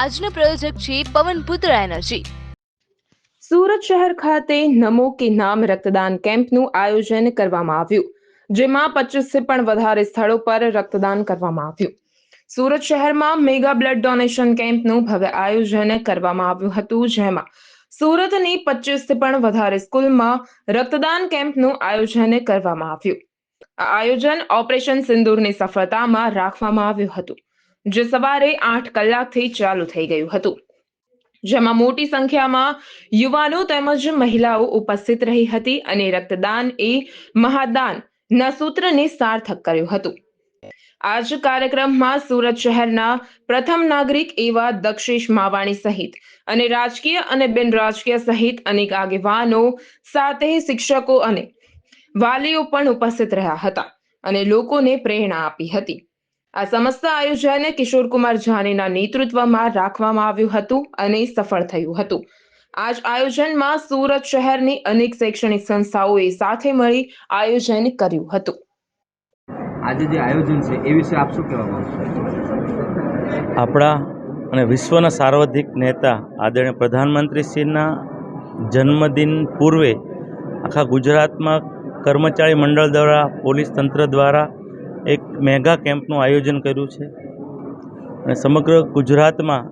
આજના પ્રયોજક છે પવન પુત્ર એનર્જી. સુરત શહેર ખાતે નમો કે નામ રક્તદાન કેમ્પનું આયોજન કરવામાં આવ્યું, જેમાં પચીસથી પણ વધારે સ્થળો પર રક્તદાન કરવામાં આવ્યું. સુરત શહેરમાં મેગા બ્લડ ડોનેશન કેમ્પનું ભવ્ય આયોજન કરવામાં આવ્યું હતું, જેમાં સુરતની પચીસથી પણ વધારે સ્કૂલમાં રક્તદાન કેમ્પનું આયોજન કરવામાં આવ્યું. આયોજન ઓપરેશન સિંદૂરની સફળતામાં રાખવામાં આવ્યું હતું. જે સવારે આઠ કલાકથી ચાલુ થઈ ગયું હતું. જેમાં મોટી સંખ્યામાં યુવાનો તેમજ મહિલાઓ ઉપસ્થિત રહી હતી અને રક્તદાન એ મહાદાન ના સૂત્રને સાર્થક કર્યું હતું. આજ કાર્યક્રમમાં સુરત શહેરના પ્રથમ નાગરિક એવા દક્ષિશ માવાણી સહિત અને રાજકીય અને બિન રાજકીય સહિત અનેક આગેવાનો સાથે શિક્ષકો અને વાલીઓ પણ ઉપસ્થિત રહ્યા હતા અને લોકોને પ્રેરણા આપી હતી. આ સમસ્ત આયોજન કિશોરકુમાર જાનીના નેતૃત્વમાં રાખવામાં આવ્યું હતું અને સફળ થયું હતું. આ જ આયોજનમાં સુરત શહેરની અનેક શૈક્ષણિક સંસ્થાઓએ સાથે મળી આયોજન કર્યું હતું. આજે જે આયોજન છે એ વિશે આપ શું કહેવા માંગો આપણા અને વિશ્વના સાર્વધિક નેતા આદરણીય પ્રધાનમંત્રીશ્રીના જન્મદિન પૂર્વે આખા ગુજરાતમાં કર્મચારી મંડળ દ્વારા પોલીસ તંત્ર દ્વારા એક મેગા કેમ્પનું આયોજન કર્યું છે. અને સમગ્ર ગુજરાતમાં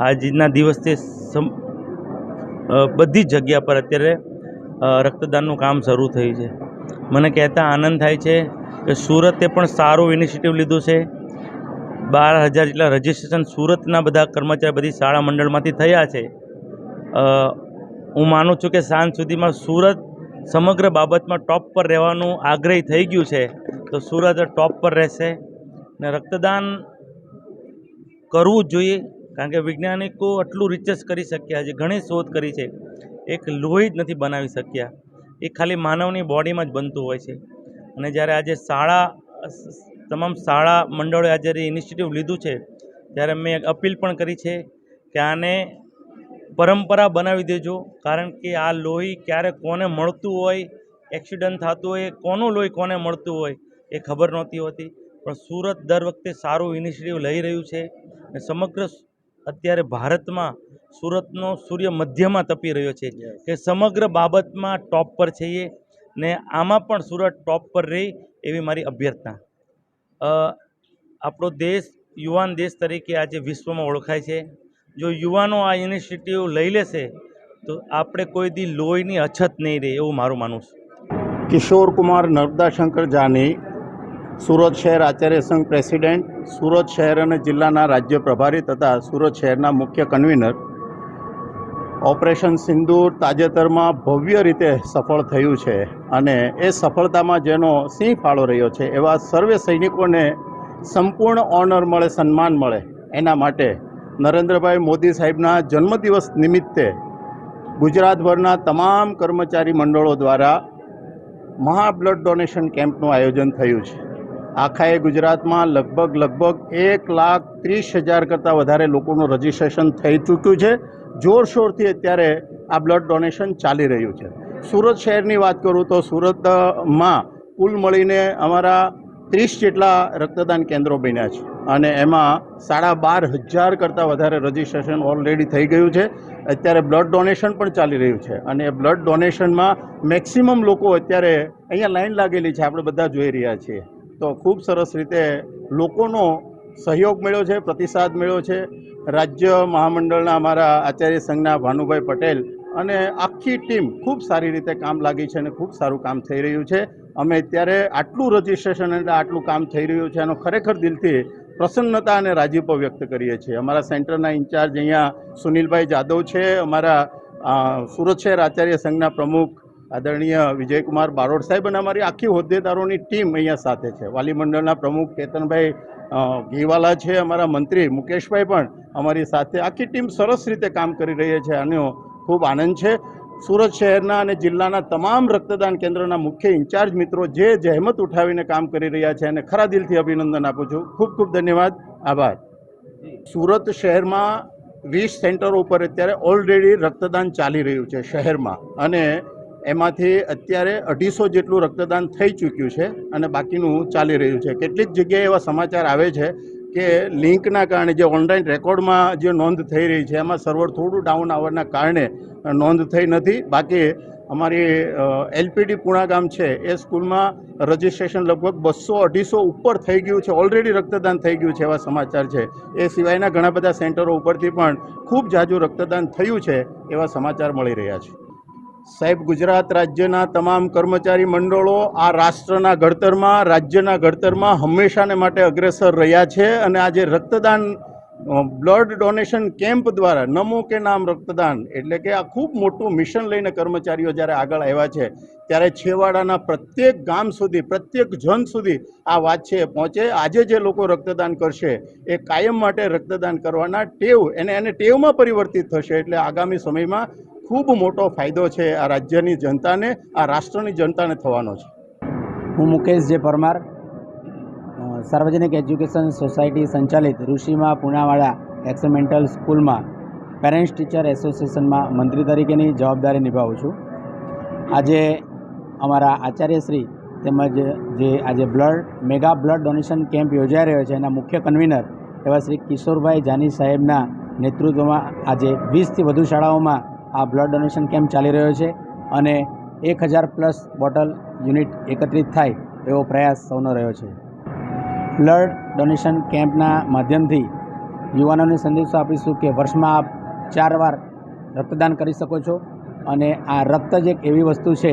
આજના દિવસથી સમ બધી જગ્યા પર અત્યારે રક્તદાનનું કામ શરૂ થયું છે. મને કહેતા આનંદ થાય છે કે સુરતે પણ સારું ઇનિશિયેટિવ લીધું છે. બાર હજાર જેટલા રજિસ્ટ્રેશન સુરતના બધા કર્મચારી બધી શાળા મંડળમાંથી થયા છે. હું માનું છું કે સાંજ સુધીમાં સુરત સમગ્ર બાબતમાં ટોપ પર રહેવાનું આગ્રહી થઈ ગયું છે. તો સુરત ટોપ પર રહેશે. ને રક્તદાન કરવું જ જોઈએ, કારણ કે વૈજ્ઞાનિકો આટલું રિસર્ચ કરી શક્યા છે, ઘણી શોધ કરી છે. એક લોહી જ નથી બનાવી શક્યા. એ ખાલી માનવની બોડીમાં જ બનતું હોય છે. અને જ્યારે આજે શાળા, તમામ શાળા મંડળોએ આજે ઇનિશિયેટિવ લીધું છે, ત્યારે મેં અપીલ પણ કરી છે કે આને પરંપરા બનાવી દેજો, કારણ કે આ લોહી ક્યારે કોને મળતું હોય એક્સિડન્ટ થતું હોય, કોનું લોહી કોને મળતું હોય એ ખબર નહોતી હોતી. પણ સુરત દર વખતે સારું ઇનિશિયેટિવ લઈ રહ્યું છે અને સમગ્ર અત્યારે ભારતમાં સુરતનો સૂર્ય મધ્યમાં તપી રહ્યો છે. કે સમગ્ર બાબતમાં ટોપ પર છીએ ને આમાં પણ સુરત ટોપ પર રહી એવી મારી અભ્યર્થના. આપણો દેશ યુવાન દેશ તરીકે આજે વિશ્વમાં ઓળખાય છે. જો યુવાનો આ ઇનિશિયેટિવ લઈ લેશે તો આપણે કોઈ દી લોહીની અછત નહીં રહે એવું મારું માનવું છે. કિશોર કુમાર નર્મદા શંકર જાની સુરત શહેર આચાર્ય સંઘ પ્રેસિડેન્ટ, સુરત શહેર અને જિલ્લાના રાજ્ય પ્રભારી તથા સુરત શહેરના મુખ્ય કન્વીનર. ઓપરેશન સિંદૂર તાજેતરમાં ભવ્ય રીતે સફળ થયું છે અને એ સફળતામાં જેનો સિંહ ફાળો રહ્યો છે, એવા સર્વે સૈનિકોને સંપૂર્ણ ઓનર મળે, સન્માન મળે. એના માટે નરેન્દ્રભાઈ મોદી સાહેબના જન્મદિવસ નિમિત્તે ગુજરાતભરના તમામ કર્મચારી મંડળો દ્વારા મહા બ્લડ ડોનેશન કેમ્પનું આયોજન થયું છે. આખાએ ગુજરાતમાં લગભગ લગભગ એક લાખ ત્રીસ હજાર કરતાં વધારે લોકોનું રજિસ્ટ્રેશન થઈ ચૂક્યું છે. જોરશોરથી અત્યારે આ બ્લડ ડોનેશન ચાલી રહ્યું છે. સુરત શહેરની વાત કરું તો સુરતમાં કુલ મળીને અમારા ત્રીસ જેટલા રક્તદાન કેન્દ્રો બન્યા છે અને એમાં સાડા બાર હજાર કરતાં વધારે રજિસ્ટ્રેશન ઓલરેડી થઈ ગયું છે. અત્યારે બ્લડ ડોનેશન પણ ચાલી રહ્યું છે અને એ બ્લડ ડોનેશનમાં મેક્સિમમ લોકો અત્યારે અહીંયા લાઈન લાગેલી છે. આપણે બધા જોઈ રહ્યા છીએ. તો ખૂબ સરસ રીતે લોકોનો સહયોગ મળ્યો છે, પ્રતિસાદ મળ્યો છે. રાજ્ય મહામંડળના અમારા આચાર્ય સંઘના ભાનુભાઈ પટેલ અને આખી ટીમ ખૂબ સારી રીતે કામ લાગી છે અને ખૂબ સારું કામ થઈ રહ્યું છે. અમે અત્યારે આટલું રજિસ્ટ્રેશન એટલે આટલું કામ થઈ રહ્યું છે, એનો ખરેખર દિલથી પ્રસન્નતા અને રાજીપો વ્યક્ત કરીએ છીએ. અમારા સેન્ટરના ઇન્ચાર્જ અહીંયા સુનિલભાઈ જાદવ છે, અમારા સુરત શહેર આચાર્ય સંઘના પ્રમુખ આદરણીય વિજયકુમાર બારોડ સાહેબ અને અમારી આખી હોદ્દેદારોની ટીમ અહીંયા સાથે છે. વાલી મંડળના પ્રમુખ કેતનભાઈ ઘીવાલા છે, અમારા મંત્રી મુકેશભાઈ પણ અમારી સાથે આખી ટીમ સરસ રીતે કામ કરી રહી છે આનો ખૂબ આનંદ છે. સુરત શહેરના અને જિલ્લાના તમામ રક્તદાન કેન્દ્રના મુખ્ય ઇન્ચાર્જ મિત્રો જે જહેમત ઉઠાવીને કામ કરી રહ્યા છે અને ખરા દિલથી અભિનંદન આપું છું. ખૂબ ખૂબ ધન્યવાદ. આભાર. સુરત શહેરમાં વીસ સેન્ટરો ઉપર અત્યારે ઓલરેડી રક્તદાન ચાલી રહ્યું છે શહેરમાં અને એમાંથી અત્યારે અઢીસો જેટલું રક્તદાન થઈ ચૂક્યું છે અને બાકીનું ચાલી રહ્યું છે. કેટલીક જગ્યાએ એવા સમાચાર આવે છે કે લિંકના કારણે જે ઓનલાઈન રેકોર્ડમાં જે નોંધ થઈ રહી છે, એમાં સર્વર થોડું ડાઉન આવવાના કારણે નોંધ થઈ નથી. બાકી અમારી એલપીડી પુણા ગામ છે, એ સ્કૂલમાં રજિસ્ટ્રેશન લગભગ બસો અઢીસો ઉપર થઈ ગયું છે, ઓલરેડી રક્તદાન થઈ ગયું છે એવા સમાચાર છે. એ સિવાયના ઘણા બધા સેન્ટરો ઉપરથી પણ ખૂબ ઝાઝું રક્તદાન થયું છે એવા સમાચાર મળી રહ્યા છે. સાહેબ, ગુજરાત રાજ્યના તમામ કર્મચારી મંડળો આ રાષ્ટ્રના ઘડતરમાં, રાજ્યના ઘડતરમાં હંમેશાને માટે અગ્રેસર રહ્યા છે અને આજે રક્તદાન બ્લડ ડોનેશન કેમ્પ દ્વારા નમો કે નામ રક્તદાન એટલે કે આ ખૂબ મોટું મિશન લઈને કર્મચારીઓ જ્યારે આગળ આવ્યા છે, ત્યારે છેવાડાના પ્રત્યેક ગામ સુધી, પ્રત્યેક જન સુધી આ વાત છે પહોંચે. આજે જે લોકો રક્તદાન કરશે એ કાયમ માટે રક્તદાન કરવાના ટેવ, એને એને ટેવમાં પરિવર્તિત થશે એટલે આગામી સમયમાં ખૂબ મોટો ફાયદો છે આ રાજ્યની જનતાને, આ રાષ્ટ્રની જનતાને થવાનો છે. હું મુકેશ જે પરમાર સાર્વજનિક એજ્યુકેશન સોસાયટી સંચાલિત ઋષિમાં પુણાવાળા એક્સમેન્ટલ સ્કૂલમાં પેરેન્ટ્સ ટીચર એસોસિએશનમાં મંત્રી તરીકેની જવાબદારી નિભાવું છું. આજે અમારા આચાર્યશ્રી તેમજ જે આજે blood, mega blood donation camp યોજાઈ રહ્યો છે, એના મુખ્ય કન્વીનર એવા શ્રી કિશોરભાઈ જાની સાહેબના નેતૃત્વમાં આજે વીસથી વધુ શાળાઓમાં આ બ્લડ ડોનેશન કેમ્પ ચાલી રહ્યો છે? અને એક હજાર પ્લસ બોટલ યુનિટ એકત્રિત થાય એવો પ્રયાસ સૌનો રહ્યો છે. બ્લડ ડોનેશન કેમ્પના માધ્યમથી યુવાનોને સંદેશો આપીશું કે વર્ષમાં આપ ચાર વાર રક્તદાન કરી શકો છો. અને આ રક્ત જ એક એવી વસ્તુ છે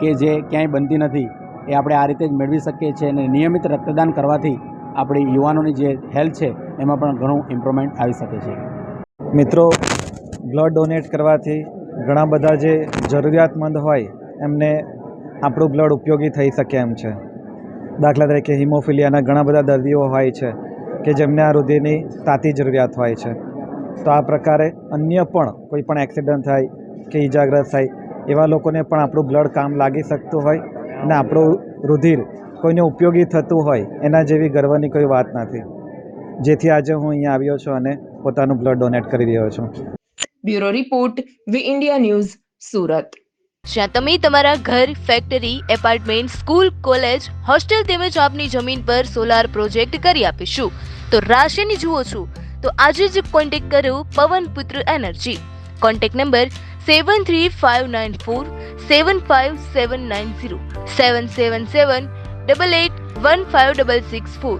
કે જે ક્યાંય બનતી નથી. એ આપણે આ રીતે જ મેળવી શકીએ છીએ અને નિયમિત રક્તદાન કરવાથી આપણી યુવાનોની જે હેલ્થ છે, એમાં પણ ઘણું ઇમ્પ્રુવમેન્ટ આવી શકે છે. મિત્રો બ્લડ ડોનેટ કરવાથી ઘણા બધા જે જરૂરિયાતમંદ હોય, એમને આપણું બ્લડ ઉપયોગી થઈ શકે એમ છે. દાખલા તરીકે હિમોફિલિયાના ઘણા બધા દર્દીઓ હોય છે કે જેમને આ રુધિરની તાતી જરૂરિયાત હોય છે. તો આ પ્રકારે અન્ય પણ કોઈ પણ એક્સિડન્ટ થાય કે ઈજાગ્રસ્ત થાય, એવા લોકોને પણ આપણું બ્લડ કામ લાગી શકતું હોય અને આપણું રુધિર કોઈને ઉપયોગી થતું હોય, એના જેવી ગર્વની કોઈ વાત નથી. જેથી આજે હું અહીંયા આવ્યો છું અને પોતાનું બ્લડ ડોનેટ કરી રહ્યો છું. Bureau report, V India news, Surat. જ્યાં તમે તમારા ઘર factory apartment school college hostel તેમજ આપની જમીન પર સોલાર પ્રોજેક્ટ કરી આપીશું. તો રાશિની જુઓ છો, તો આજે જ કોન્ટેક્ટ કરો Pavan Putra energy. Contact number seven three five nine four seven five seven nine zero seven seven seven double eight one five double six four